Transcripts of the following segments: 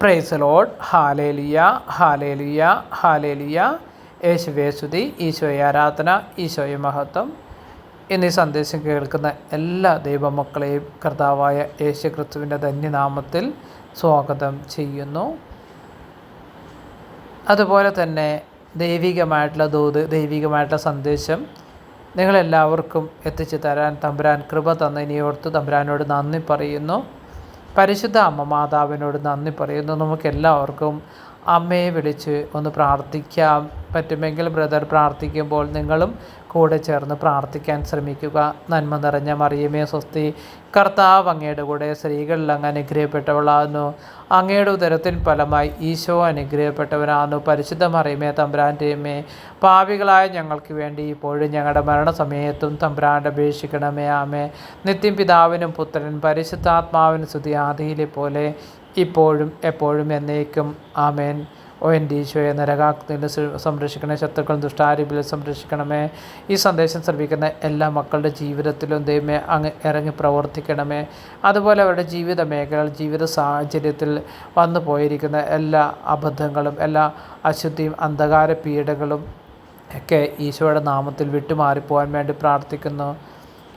Praise lord hallelujah hallelujah hallelujah യേശുവേ സ്തുതി. ഈശോയെ ആരാധന. ഈശോയെ മഹത്വം. എന്നീ സന്ദേശം കേൾക്കുന്ന എല്ലാ ദൈവമക്കളെയും കർത്താവായ യേശു ക്രിസ്തുവിന്റെ ധന്യനാമത്തിൽ സ്വാഗതം ചെയ്യുന്നു. അതുപോലെ തന്നെ ദൈവികമായിട്ടുള്ള ദൂത് ദൈവികമായിട്ടുള്ള സന്ദേശം നിങ്ങളെല്ലാവർക്കും എത്തിച്ചു തരാൻ തമ്പുരാൻ കൃപ തന്നതിനെ ഓർത്ത് തമ്പുരാനോട് നന്ദി പറയുന്നു. പരിശുദ്ധ അമ്മ മാതാവിനോട് നന്ദി പറയുന്നു. നമുക്കെല്ലാവർക്കും അമ്മയെ വിളിച്ച് ഒന്ന് പ്രാർത്ഥിക്കാം. പറ്റുമെങ്കിൽ ബ്രദർ പ്രാർത്ഥിക്കുമ്പോൾ നിങ്ങളും കൂടെ ചേർന്ന് പ്രാർത്ഥിക്കാൻ ശ്രമിക്കുക. നന്മ നിറഞ്ഞ മറിയമേ സ്വസ്തി. കർത്താവ് അങ്ങയുടെ കൂടെ സ്ത്രീകളിൽ അങ്ങ് അനുഗ്രഹപ്പെട്ടവളാകുന്നു. അങ്ങയുടെ ഉദരത്തിൻ ഫലമായി ഈശോ അനുഗ്രഹപ്പെട്ടവനാകുന്നു. പരിശുദ്ധ മറിയമേ തമ്പ്രാന്റെയുമേ പാവികളായ ഞങ്ങൾക്ക് വേണ്ടി ഇപ്പോഴും ഞങ്ങളുടെ മരണസമയത്തും തമ്പ്രാന്റെ അപേക്ഷിക്കണമേ ആമേ നിത്യം പിതാവിനും പുത്രൻ പരിശുദ്ധാത്മാവിനും സ്തുതി ആദിയിലെ പോലെ ഇപ്പോഴും എപ്പോഴും എന്നേക്കും ആമേൻ. ഓ എന്റെ ഈശോയെ നരകാഗ്നിയിൽ സംരക്ഷിക്കണേ ശത്രുക്കളും ദുഷ്ടാരൂപിൽ സംരക്ഷിക്കണമേ. ഈ സന്ദേശം ശ്രമിക്കുന്ന എല്ലാ മക്കളുടെ ജീവിതത്തിലും ദൈവമേ അങ്ങ് ഇറങ്ങി പ്രവർത്തിക്കണമേ. അതുപോലെ അവരുടെ ജീവിത മേഖലകൾ ജീവിത സാഹചര്യത്തിൽ വന്നു പോയിരിക്കുന്ന എല്ലാ അബദ്ധങ്ങളും എല്ലാ അശുദ്ധിയും അന്ധകാര പീഡകളും ഒക്കെ ഈശോയുടെ നാമത്തിൽ വിട്ടുമാറിപ്പോകാൻ വേണ്ടി പ്രാർത്ഥിക്കുന്നു.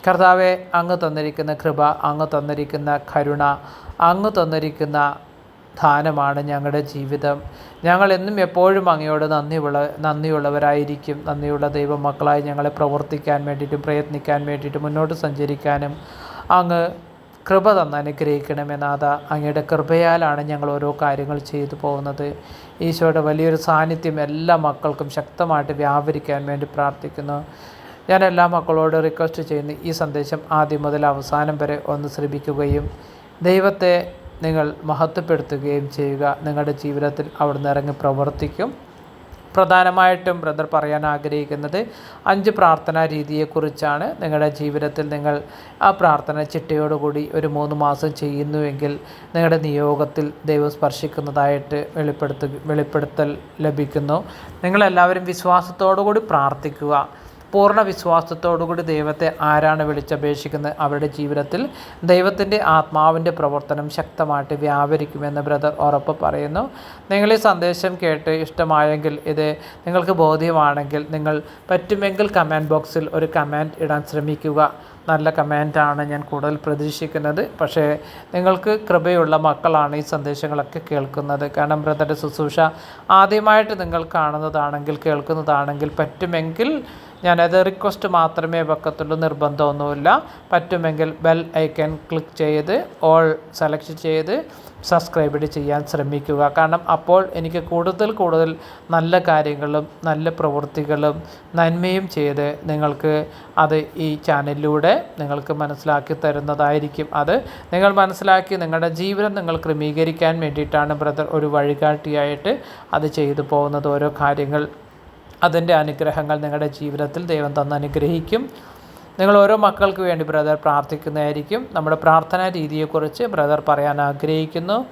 കർത്താവെ അങ്ങ് തന്നിരിക്കുന്ന കൃപ അങ്ങ് തന്നിരിക്കുന്ന കരുണ അങ്ങ് തന്നിരിക്കുന്ന ദാനമാണ് ഞങ്ങളുടെ ജീവിതം. ഞങ്ങൾ എന്നും എപ്പോഴും അങ്ങയോട് നന്ദിയുള്ള നന്ദിയുള്ളവരായിരിക്കും. നന്ദിയുള്ള ദൈവമക്കളായി ഞങ്ങളെ പ്രവർത്തിക്കാൻ വേണ്ടിയിട്ടും പ്രയത്നിക്കാൻ വേണ്ടിയിട്ടും മുന്നോട്ട് സഞ്ചരിക്കാനും അങ്ങ് കൃപ തന്ന് അനുഗ്രഹിക്കണമെന്നാഥ അങ്ങയുടെ കൃപയാലാണ് ഞങ്ങൾ ഓരോ കാര്യങ്ങൾ ചെയ്തു പോകുന്നത്. ഈശോയുടെ വലിയൊരു സാന്നിധ്യം എല്ലാ മക്കൾക്കും ശക്തമായിട്ട് വ്യാപരിക്കാൻ വേണ്ടി പ്രാർത്ഥിക്കുന്നു. ഞാൻ എല്ലാ മക്കളോട് റിക്വസ്റ്റ് ചെയ്യുന്നു ഈ സന്ദേശം ആദ്യം മുതൽ അവസാനം വരെ ഒന്ന് ശ്രമിക്കുകയും ദൈവത്തെ നിങ്ങൾ മഹത്വപ്പെടുത്തുകയും ചെയ്യുക. നിങ്ങളുടെ ജീവിതത്തിൽ അവിടുന്ന് ഇറങ്ങി പ്രവർത്തിക്കും. പ്രധാനമായിട്ടും ബ്രദർ പറയാൻ ആഗ്രഹിക്കുന്നത് അഞ്ച് പ്രാർത്ഥനാ രീതിയെക്കുറിച്ചാണ്. നിങ്ങളുടെ ജീവിതത്തിൽ നിങ്ങൾ ആ പ്രാർത്ഥന ചിട്ടയോടുകൂടി ഒരു മൂന്ന് മാസം ചെയ്യുന്നുവെങ്കിൽ നിങ്ങളുടെ നിയോഗത്തിൽ ദൈവം സ്പർശിക്കുന്നതായിട്ട് വെളിപ്പെടുത്തു വെളിപ്പെടുത്തൽ ലഭിക്കുന്നു. നിങ്ങളെല്ലാവരും വിശ്വാസത്തോടു കൂടി പ്രാർത്ഥിക്കുക. പൂർണ വിശ്വാസത്തോടുകൂടി ദൈവത്തെ ആരാണ് വിളിച്ചപേക്ഷിക്കുന്നത്? അവരുടെ ജീവിതത്തിൽ ദൈവത്തിന്റെ ആത്മാവിന്റെ പ്രവർത്തനം ശക്തമായിട്ട് വ്യാപരിക്കുമെന്ന് ബ്രദർ ഉറപ്പ് പറയുന്നു. നിങ്ങൾ ഈ സന്ദേശം കേട്ട് ഇഷ്ടമായെങ്കിൽ ഇത് നിങ്ങൾക്ക് ബോധ്യമാണെങ്കിൽ നിങ്ങൾ പറ്റുമെങ്കിൽ കമന്റ് ബോക്സിൽ ഒരു കമന്റ് ഇടാൻ ശ്രമിക്കുക. നല്ല കമന്റാണ് ഞാൻ കൂടുതൽ പ്രതീക്ഷിക്കുന്നത്. പക്ഷേ നിങ്ങൾക്ക് കൃപയുള്ള മക്കളാണ് ഈ സന്ദേശങ്ങളൊക്കെ കേൾക്കുന്നത്. കാരണം ബ്രദറുടെ ശുശ്രൂഷ ആദ്യമായിട്ട് നിങ്ങൾ കാണുന്നതാണെങ്കിൽ കേൾക്കുന്നതാണെങ്കിൽ പറ്റുമെങ്കിൽ ഞാനത് റിക്വസ്റ്റ് മാത്രമേ വെക്കത്തുള്ളൂ നിർബന്ധമൊന്നുമില്ല. പറ്റുമെങ്കിൽ ബെൽ ഐക്കൺ ക്ലിക്ക് ചെയ്ത് ഓൾ സെലക്ട് ചെയ്ത് സബ്സ്ക്രൈബ് ചെയ്യാൻ ശ്രമിക്കുക. കാരണം അപ്പോൾ എനിക്ക് കൂടുതൽ കൂടുതൽ നല്ല കാര്യങ്ങളും നല്ല പ്രവൃത്തികളും നന്മയും ചെയ്ത് നിങ്ങൾക്ക് അത് ഈ ചാനലിലൂടെ നിങ്ങൾക്ക് മനസ്സിലാക്കി തരുന്നതായിരിക്കും. അത് നിങ്ങൾ മനസ്സിലാക്കി നിങ്ങളുടെ ജീവിതം നിങ്ങൾ ക്രമീകരിക്കാൻ വേണ്ടിയിട്ടാണ് ബ്രദർ ഒരു വഴികാട്ടിയായിട്ട് അത് ചെയ്തു പോകുന്നത് ഓരോ കാര്യങ്ങൾ. അതിന്റെ അനുഗ്രഹങ്ങൾ നിങ്ങളുടെ ജീവിതത്തിൽ ദൈവം തന്ന് അനുഗ്രഹിക്കും. നിങ്ങൾ ഓരോ മക്കൾക്ക് വേണ്ടി ബ്രദർ പ്രാർത്ഥിക്കുന്നതായിരിക്കും. നമ്മുടെ പ്രാർത്ഥനാ രീതിയെക്കുറിച്ച് ബ്രദർ പറയാൻ ആഗ്രഹിക്കുന്നു.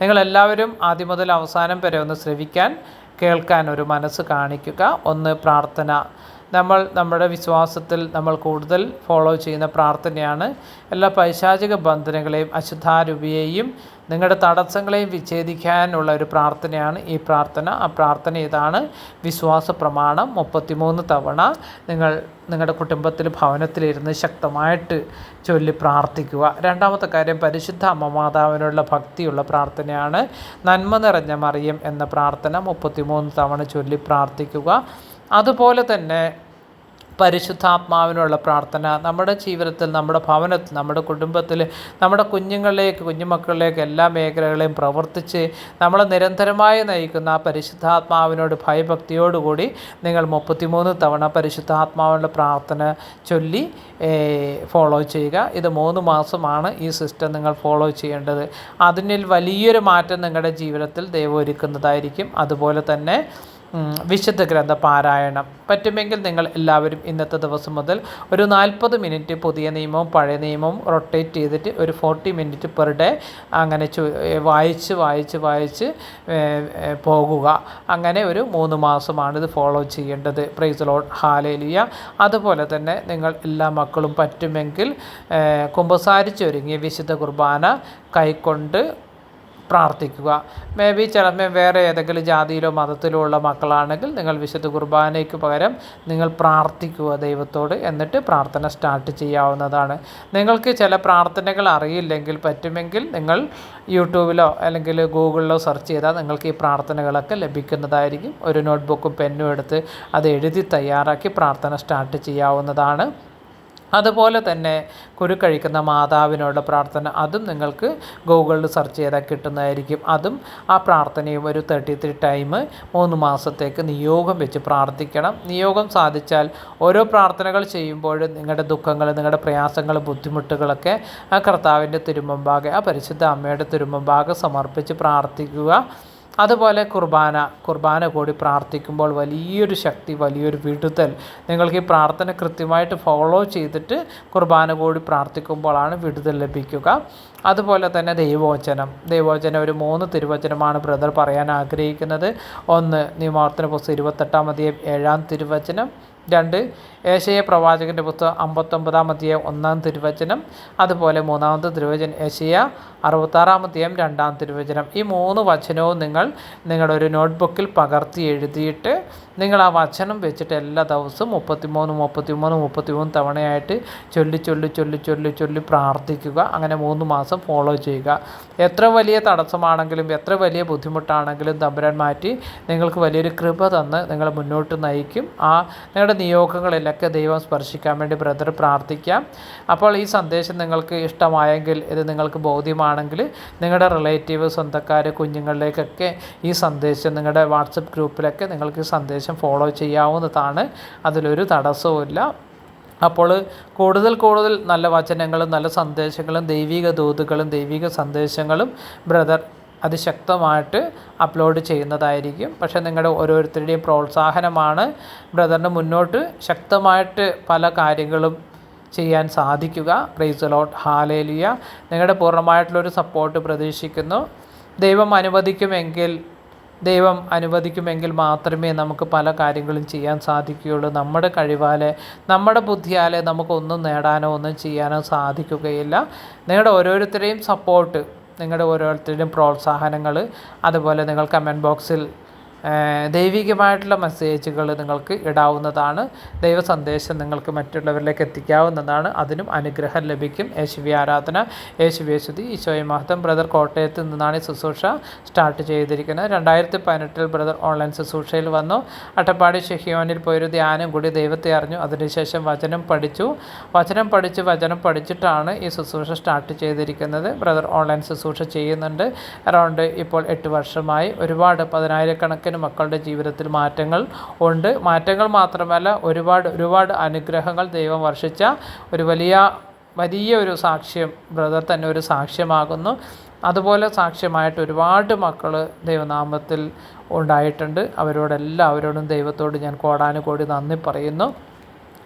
നിങ്ങളെല്ലാവരും ആദ്യം മുതൽ അവസാനം വരെ ഒന്ന് ശ്രവിക്കാൻ കേൾക്കാൻ ഒരു മനസ്സ് കാണിക്കുക. ഒന്ന് പ്രാർത്ഥന. നമ്മൾ നമ്മുടെ വിശ്വാസത്തിൽ നമ്മൾ കൂടുതൽ ഫോളോ ചെയ്യുന്ന പ്രാർത്ഥനയാണ്. എല്ലാ പൈശാചിക ബന്ധനങ്ങളെയും അശുദ്ധാരൂപിയെയും നിങ്ങളുടെ തടസ്സങ്ങളെയും വിച്ഛേദിക്കാനുള്ള ഒരു പ്രാർത്ഥനയാണ് ഈ പ്രാർത്ഥന. ആ പ്രാർത്ഥന ഇതാണ് വിശ്വാസ പ്രമാണം മുപ്പത്തിമൂന്ന് തവണ നിങ്ങൾ നിങ്ങളുടെ കുടുംബത്തിൽ ഭവനത്തിലിരുന്ന് ശക്തമായിട്ട് ചൊല്ലി പ്രാർത്ഥിക്കുക. രണ്ടാമത്തെ കാര്യം പരിശുദ്ധ അമ്മ മാതാവിനുള്ള ഭക്തിയുള്ള പ്രാർത്ഥനയാണ്. നന്മ നിറഞ്ഞ മറിയം എന്ന പ്രാർത്ഥന മുപ്പത്തിമൂന്ന് തവണ ചൊല്ലി പ്രാർത്ഥിക്കുക. അതുപോലെ തന്നെ പരിശുദ്ധാത്മാവിനുള്ള പ്രാർത്ഥന നമ്മുടെ ജീവിതത്തിൽ നമ്മുടെ ഭവനത്തിൽ നമ്മുടെ കുടുംബത്തിൽ നമ്മുടെ കുഞ്ഞുങ്ങളിലേക്ക് കുഞ്ഞുമക്കളിലേക്ക് എല്ലാ മേഖലകളെയും പ്രവർത്തിച്ച് നമ്മളെ നിരന്തരമായി നയിക്കുന്ന ആ പരിശുദ്ധാത്മാവിനോട് ഭയഭക്തിയോടുകൂടി നിങ്ങൾ മുപ്പത്തിമൂന്ന് തവണ പരിശുദ്ധാത്മാവിനുള്ള പ്രാർത്ഥന ചൊല്ലി ഫോളോ ചെയ്യുക. ഇത് മൂന്ന് മാസമാണ് ഈ സിസ്റ്റം നിങ്ങൾ ഫോളോ ചെയ്യേണ്ടത്. അതിനിൽ വലിയൊരു മാറ്റം നിങ്ങളുടെ ജീവിതത്തിൽ ദൈവം ഒരുക്കുന്നതായിരിക്കും. അതുപോലെ തന്നെ വിശുദ്ധ ഗ്രന്ഥ പാരായണം. പറ്റുമെങ്കിൽ നിങ്ങൾ എല്ലാവരും ഇന്നത്തെ ദിവസം മുതൽ ഒരു നാൽപ്പത് മിനിറ്റ് പുതിയ നിയമവും പഴയ നിയമവും റൊട്ടേറ്റ് ചെയ്തിട്ട് ഒരു ഫോർട്ടി മിനിറ്റ് പെർ ഡേ അങ്ങനെ വായിച്ച് വായിച്ച് വായിച്ച് പോകുക. അങ്ങനെ ഒരു മൂന്ന് മാസമാണ് ഇത് ഫോളോ ചെയ്യേണ്ടത്. പ്രൈസ് ലോഡ് ഹാലേലിയ അതുപോലെ തന്നെ നിങ്ങൾ എല്ലാ മക്കളും പറ്റുമെങ്കിൽ കുമ്പസാരിച്ചൊരുങ്ങിയ വിശുദ്ധ കുർബാന കൈക്കൊണ്ട് പ്രാർത്ഥിക്കുക. മേ ബി ചിലപ്പോൾ വേറെ ഏതെങ്കിലും ജാതിയിലോ മതത്തിലോ ഉള്ള മക്കളാണെങ്കിൽ നിങ്ങൾ വിശുദ്ധ കുർബാനയ്ക്ക് പകരം നിങ്ങൾ പ്രാർത്ഥിക്കുക ദൈവത്തോട് എന്നിട്ട് പ്രാർത്ഥന സ്റ്റാർട്ട് ചെയ്യാവുന്നതാണ്. നിങ്ങൾക്ക് ചില പ്രാർത്ഥനകൾ അറിയില്ലെങ്കിൽ പറ്റുമെങ്കിൽ നിങ്ങൾ യൂട്യൂബിലോ അല്ലെങ്കിൽ ഗൂഗിളിലോ സെർച്ച് ചെയ്താൽ നിങ്ങൾക്ക് ഈ പ്രാർത്ഥനകളൊക്കെ ലഭിക്കുന്നതായിരിക്കും. ഒരു നോട്ട്ബുക്കും പെന്നും എടുത്ത് അത് എഴുതി തയ്യാറാക്കി പ്രാർത്ഥന സ്റ്റാർട്ട് ചെയ്യാവുന്നതാണ്. അതുപോലെ തന്നെ കുരുക്കഴിക്കുന്ന മാതാവിനോട് പ്രാർത്ഥന അതും നിങ്ങൾക്ക് ഗൂഗിളിൽ സെർച്ച് ചെയ്താൽ കിട്ടുന്നതായിരിക്കും. അതും ആ പ്രാർത്ഥനയും ഒരു തേർട്ടി ത്രീ ടൈം മൂന്ന് മാസത്തേക്ക് നിയോഗം വെച്ച് പ്രാർത്ഥിക്കണം. നിയോഗം സാധിച്ചാൽ ഓരോ പ്രാർത്ഥനകൾ ചെയ്യുമ്പോഴും നിങ്ങളുടെ ദുഃഖങ്ങൾ നിങ്ങളുടെ പ്രയാസങ്ങൾ ബുദ്ധിമുട്ടുകളൊക്കെ ആ കർത്താവിന്റെ തിരുമുമ്പാകെ ആ പരിശുദ്ധ അമ്മയുടെ തിരുമുമ്പാകെ സമർപ്പിച്ച് പ്രാർത്ഥിക്കുക. അതുപോലെ കുർബാന കുർബാന കൂടി പ്രാർത്ഥിക്കുമ്പോൾ വലിയൊരു ശക്തി വലിയൊരു വിടുതൽ. നിങ്ങൾക്ക് ഈ പ്രാർത്ഥന കൃത്യമായിട്ട് ഫോളോ ചെയ്തിട്ട് കുർബാന കൂടി പ്രാർത്ഥിക്കുമ്പോഴാണ് വിടുതൽ ലഭിക്കുക. അതുപോലെ തന്നെ ദൈവവചനം. ദൈവവചനം ഒരു മൂന്ന് തിരുവചനമാണ് ബ്രദർ പറയാൻ ആഗ്രഹിക്കുന്നത്. ഒന്ന് നിയമാവർത്തന പുസ്തകം ഇരുപത്തെട്ടാം അധികം ഏഴാം തിരുവചനം. രണ്ട് ഏശയ പ്രവാചകന്റെ പുസ്തകം അമ്പത്തൊമ്പതാം അധ്യായം ഒന്നാം തിരുവചനം അതുപോലെ മൂന്നാമത്തെ തിരുവചനം ഏശയ അറുപത്താറാം അധ്യായം രണ്ടാം തിരുവചനം. ഈ മൂന്ന് വചനവും നിങ്ങൾ നിങ്ങളുടെ ഒരു നോട്ട്ബുക്കിൽ പകർത്തി എഴുതിയിട്ട് നിങ്ങൾ ആ വചനം വെച്ചിട്ട് എല്ലാ ദിവസവും മുപ്പത്തിമൂന്ന് മുപ്പത്തിമൂന്ന് മുപ്പത്തിമൂന്ന് തവണയായിട്ട് ചൊല്ലി ചൊല്ലി ചൊല്ലി ചൊല്ലി ചൊല്ലി പ്രാർത്ഥിക്കുക. അങ്ങനെ മൂന്ന് മാസം ഫോളോ ചെയ്യുക. എത്ര വലിയ തടസ്സമാണെങ്കിലും എത്ര വലിയ ബുദ്ധിമുട്ടാണെങ്കിലും തമ്പുരാൻ മാറ്റി നിങ്ങൾക്ക് വലിയൊരു കൃപ തന്ന് നിങ്ങളെ മുന്നോട്ട് നയിക്കും. ആ നിങ്ങളുടെ നിയോഗങ്ങളിലൊക്കെ ദൈവം സ്പർശിക്കാൻ വേണ്ടി ബ്രദർ പ്രാർത്ഥിക്കാം. അപ്പോൾ ഈ സന്ദേശം നിങ്ങൾക്ക് ഇഷ്ടമായെങ്കിൽ ഇത് നിങ്ങൾക്ക് ബോധ്യമാണെങ്കിൽ നിങ്ങളുടെ റിലേറ്റീവ് സ്വന്തക്കാർ കുഞ്ഞുങ്ങളിലേക്കൊക്കെ ഈ സന്ദേശം നിങ്ങളുടെ വാട്സപ്പ് ഗ്രൂപ്പിലൊക്കെ നിങ്ങൾക്ക് ഈ സന്ദേശം ഫോളോ ചെയ്യാവുന്നതാണ്. അതിലൊരു തടസ്സവുമില്ല. അപ്പോൾ കൂടുതൽ കൂടുതൽ നല്ല വചനങ്ങളും നല്ല സന്ദേശങ്ങളും ദൈവിക ദൂതുകളും ദൈവിക സന്ദേശങ്ങളും ബ്രദർ അതിശക്തമായിട്ട് അപ്ലോഡ് ചെയ്യുന്നതായിരിക്കും. പക്ഷെ നിങ്ങളുടെ ഓരോരുത്തരുടെയും പ്രോത്സാഹനമാണ് ബ്രദറിന് മുന്നോട്ട് ശക്തമായിട്ട് പല കാര്യങ്ങളും ചെയ്യാൻ സാധിക്കുക. പ്രൈസ് ലോട്ട് ഹാലേലിയ നിങ്ങളുടെ പൂർണമായിട്ടുള്ളൊരു സപ്പോർട്ട് പ്രതീക്ഷിക്കുന്നു. ദൈവം അനുവദിക്കുമെങ്കിൽ ദൈവം അനുവദിക്കുമെങ്കിൽ മാത്രമേ നമുക്ക് പല കാര്യങ്ങളും ചെയ്യാൻ സാധിക്കുകയുള്ളൂ. നമ്മുടെ കഴിവാലെ നമ്മുടെ ബുദ്ധിയാലെ നമുക്കൊന്നും നേടാനോ ഒന്നും ചെയ്യാനോ സാധിക്കുകയില്ല. നിങ്ങളുടെ ഓരോരുത്തരെയും സപ്പോർട്ട് നിങ്ങളുടെ ഓരോരുത്തരുടെയും പ്രോത്സാഹനങ്ങൾ അതുപോലെ നിങ്ങൾ കമന്റ് ബോക്സിൽ ദൈവികമായിട്ടുള്ള മെസ്സേജുകൾ നിങ്ങൾക്ക് ഇടാവുന്നതാണ്. ദൈവ സന്ദേശം നിങ്ങൾക്ക് മറ്റുള്ളവരിലേക്ക് എത്തിക്കാവുന്നതാണ്. അതിനും അനുഗ്രഹം ലഭിക്കും. യേശുവി ആരാധന. യേശുവി യേശുദി. ഈശോയെ മഹത്വം. ബ്രദർ കോട്ടയത്ത് നിന്നാണ് ഈ ശുശ്രൂഷ സ്റ്റാർട്ട് ചെയ്തിരിക്കുന്നത്. രണ്ടായിരത്തി പതിനെട്ടിൽ ബ്രദർ ഓൺലൈൻ ശുശ്രൂഷയിൽ വന്നു. അട്ടപ്പാടി ഷെഹിയോനിൽ പോയൊരു ധ്യാനം കൂടി ദൈവത്തെ അറിഞ്ഞു. അതിനുശേഷം വചനം പഠിച്ചു. വചനം പഠിച്ച് വചനം പഠിച്ചിട്ടാണ് ഈ ശുശ്രൂഷ സ്റ്റാർട്ട് ചെയ്തിരിക്കുന്നത്. ബ്രദർ ഓൺലൈൻ ശുശ്രൂഷ ചെയ്യുന്നുണ്ട്. അറൗണ്ട് ഇപ്പോൾ എട്ട് വർഷമായി. ഒരുപാട് പതിനായിരക്കണക്കിന് മക്കളുടെ ജീവിതത്തിൽ മാറ്റങ്ങൾ ഉണ്ട്. മാറ്റങ്ങൾ മാത്രമല്ല ഒരുപാട് ഒരുപാട് അനുഗ്രഹങ്ങൾ ദൈവം വർഷിച്ച ഒരു വലിയ വലിയ ഒരു സാക്ഷ്യം ബ്രദർ തന്നെ ഒരു സാക്ഷ്യമാകുന്നു. അതുപോലെ സാക്ഷ്യമായിട്ട് ഒരുപാട് മക്കൾ ദൈവനാമത്തിൽ ഉണ്ടായിട്ടുണ്ട്. അവരോടെല്ലാവരോടും ദൈവത്തോട് ഞാൻ കോടാനുകോടി നന്ദി പറയുന്നു.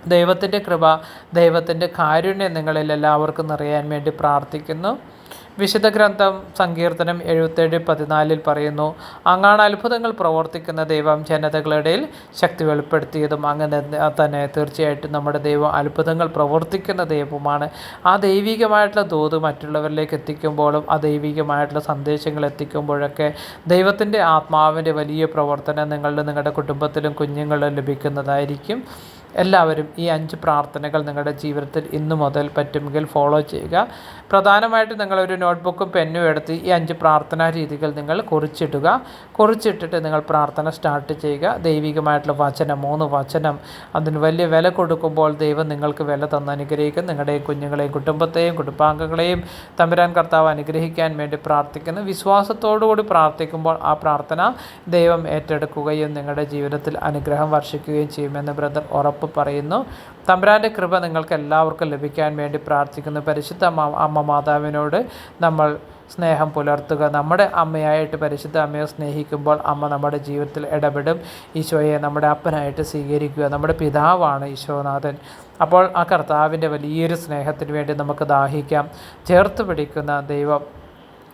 ദൈവത്തിന്റെ കൃപ ദൈവത്തിന്റെ കാരുണ്യം നിങ്ങളിൽ എല്ലാവർക്കും നിറയാൻ വേണ്ടി പ്രാർത്ഥിക്കുന്നു. വിശുദ്ധ ഗ്രന്ഥം സങ്കീർത്തനം എഴുപത്തേഴ് പതിനാലിൽ പറയുന്നു അങ്ങാണ് അത്ഭുതങ്ങൾ പ്രവർത്തിക്കുന്ന ദൈവം ജനതകളിടയിൽ ശക്തി വെളിപ്പെടുത്തിയതും അങ്ങനെ തന്നെ തീർച്ചയായിട്ടും നമ്മുടെ ദൈവം അത്ഭുതങ്ങൾ പ്രവർത്തിക്കുന്ന ദൈവമാണ് ആ ദൈവികമായിട്ടുള്ള തോത് മറ്റുള്ളവരിലേക്ക് എത്തിക്കുമ്പോഴും ആ ദൈവികമായിട്ടുള്ള സന്ദേശങ്ങൾ എത്തിക്കുമ്പോഴൊക്കെ ദൈവത്തിന്റെ ആത്മാവിന്റെ വലിയ പ്രവർത്തനം നിങ്ങളുടെ നിങ്ങളുടെ കുടുംബത്തിലും കുഞ്ഞുങ്ങളിലും ലഭിക്കുന്നതായിരിക്കും. എല്ലാവരും ഈ അഞ്ച് പ്രാർത്ഥനകൾ നിങ്ങളുടെ ജീവിതത്തിൽ ഇന്നു മുതൽ പറ്റുമെങ്കിൽ ഫോളോ ചെയ്യുക. പ്രധാനമായിട്ടും നിങ്ങളൊരു നോട്ട്ബുക്കും പെന്നും എടുത്ത് ഈ അഞ്ച് പ്രാർത്ഥനാ രീതികൾ നിങ്ങൾ കുറിച്ചിടുക. കുറിച്ചിട്ടിട്ട് നിങ്ങൾ പ്രാർത്ഥന സ്റ്റാർട്ട് ചെയ്യുക. ദൈവികമായിട്ടുള്ള വചനം മൂന്ന് വചനം അതിന് വലിയ വില കൊടുക്കുമ്പോൾ ദൈവം നിങ്ങൾക്ക് വില തന്ന് അനുഗ്രഹിക്കും. നിങ്ങളുടെയും കുഞ്ഞുങ്ങളെയും കുടുംബത്തെയും കുടുംബാംഗങ്ങളെയും തമ്പുരാൻ കർത്താവ് അനുഗ്രഹിക്കാൻ വേണ്ടി പ്രാർത്ഥിക്കുന്നു. വിശ്വാസത്തോടുകൂടി പ്രാർത്ഥിക്കുമ്പോൾ ആ പ്രാർത്ഥന ദൈവം ഏറ്റെടുക്കുകയും നിങ്ങളുടെ ജീവിതത്തിൽ അനുഗ്രഹം വർഷിക്കുകയും ചെയ്യുമെന്ന് ബ്രദർ ഉറപ്പ് പറയുന്നു. തമ്പുരാന്റെ കൃപ നിങ്ങൾക്ക് എല്ലാവർക്കും ലഭിക്കാൻ വേണ്ടി പ്രാർത്ഥിക്കുന്നു. പരിശുദ്ധ അമ്മ മാതാവിനോട് നമ്മൾ സ്നേഹം പുലർത്തുക. നമ്മുടെ അമ്മയായിട്ട് പരിശുദ്ധ അമ്മയെ സ്നേഹിക്കുമ്പോൾ അമ്മ നമ്മുടെ ജീവിതത്തിൽ ഇടപെടും. ഈശോയെ നമ്മുടെ അപ്പനായിട്ട് സ്വീകരിക്കുക. നമ്മുടെ പിതാവാണ് ഈശോനാഥൻ. അപ്പോൾ ആ കർത്താവിന്റെ വലിയൊരു സ്നേഹത്തിന് വേണ്ടി നമുക്ക് ദാഹിക്കാം. ചേർത്ത് പിടിക്കുന്ന ദൈവം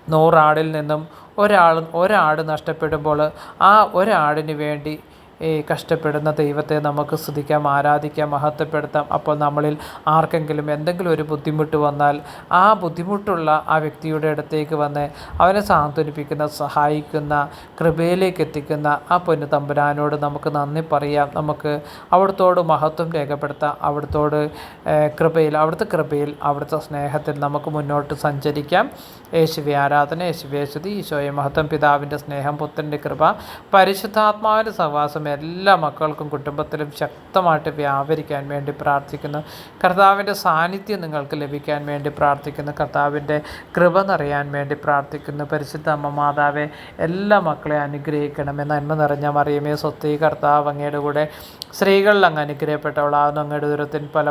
നൂറാടിൽ നിന്നും ഒരാൾ ഒരാട് നഷ്ടപ്പെടുമ്പോൾ ആ ഒരാടിന് വേണ്ടി ഈ കഷ്ടപ്പെടുന്ന ദൈവത്തെ നമുക്ക് സ്തുതിക്കാം ആരാധിക്കാം മഹത്വപ്പെടുത്താം. അപ്പോൾ നമ്മളിൽ ആർക്കെങ്കിലും എന്തെങ്കിലും ഒരു ബുദ്ധിമുട്ട് വന്നാൽ ആ ബുദ്ധിമുട്ടുള്ള ആ വ്യക്തിയുടെ അടുത്തേക്ക് വന്ന് അവനെ സാന്ത്വനിപ്പിക്കുന്ന സഹായിക്കുന്ന കൃപയിലേക്ക് എത്തിക്കുന്ന ആ പൊന്നു തമ്പുരാനോട് നമുക്ക് നന്ദി പറയാം. നമുക്ക് അവിടുത്തോട് മഹത്വം രേഖപ്പെടുത്താം. അവിടുത്തോട് കൃപയിൽ അവിടുത്തെ കൃപയിൽ അവിടുത്തെ സ്നേഹത്തിൽ നമുക്ക് മുന്നോട്ട് സഞ്ചരിക്കാം. യേശുവി ആരാധന യേശുവി യേശുദി ഈശോയെ മഹത്വം പിതാവിന്റെ സ്നേഹം പുത്രന്റെ കൃപ പരിശുദ്ധാത്മാവിന്റെ സഹവാസം എല്ലാ മക്കൾക്കും കുടുംബത്തിലും ശക്തമായിട്ട് വ്യാപരിക്കാൻ വേണ്ടി പ്രാർത്ഥിക്കുന്നു. കർത്താവിന്റെ സാന്നിധ്യം നിങ്ങൾക്ക് ലഭിക്കാൻ വേണ്ടി പ്രാർത്ഥിക്കുന്നു. കർത്താവിന്റെ കൃപ നിറയാൻ വേണ്ടി പ്രാർത്ഥിക്കുന്നു. പരിശുദ്ധ അമ്മ മാതാവെ എല്ലാ മക്കളെ അനുഗ്രഹിക്കണമേ നന്മ നിറഞ്ഞ മറിയമേ സ്വത്തി കർത്താവ് അങ്ങയുടെ കൂടെ സ്ത്രീകളിൽ അങ്ങ് അനുഗ്രഹപ്പെട്ടവളാകുന്നു. അങ്ങയുടെ ദൂരത്തിൽ പല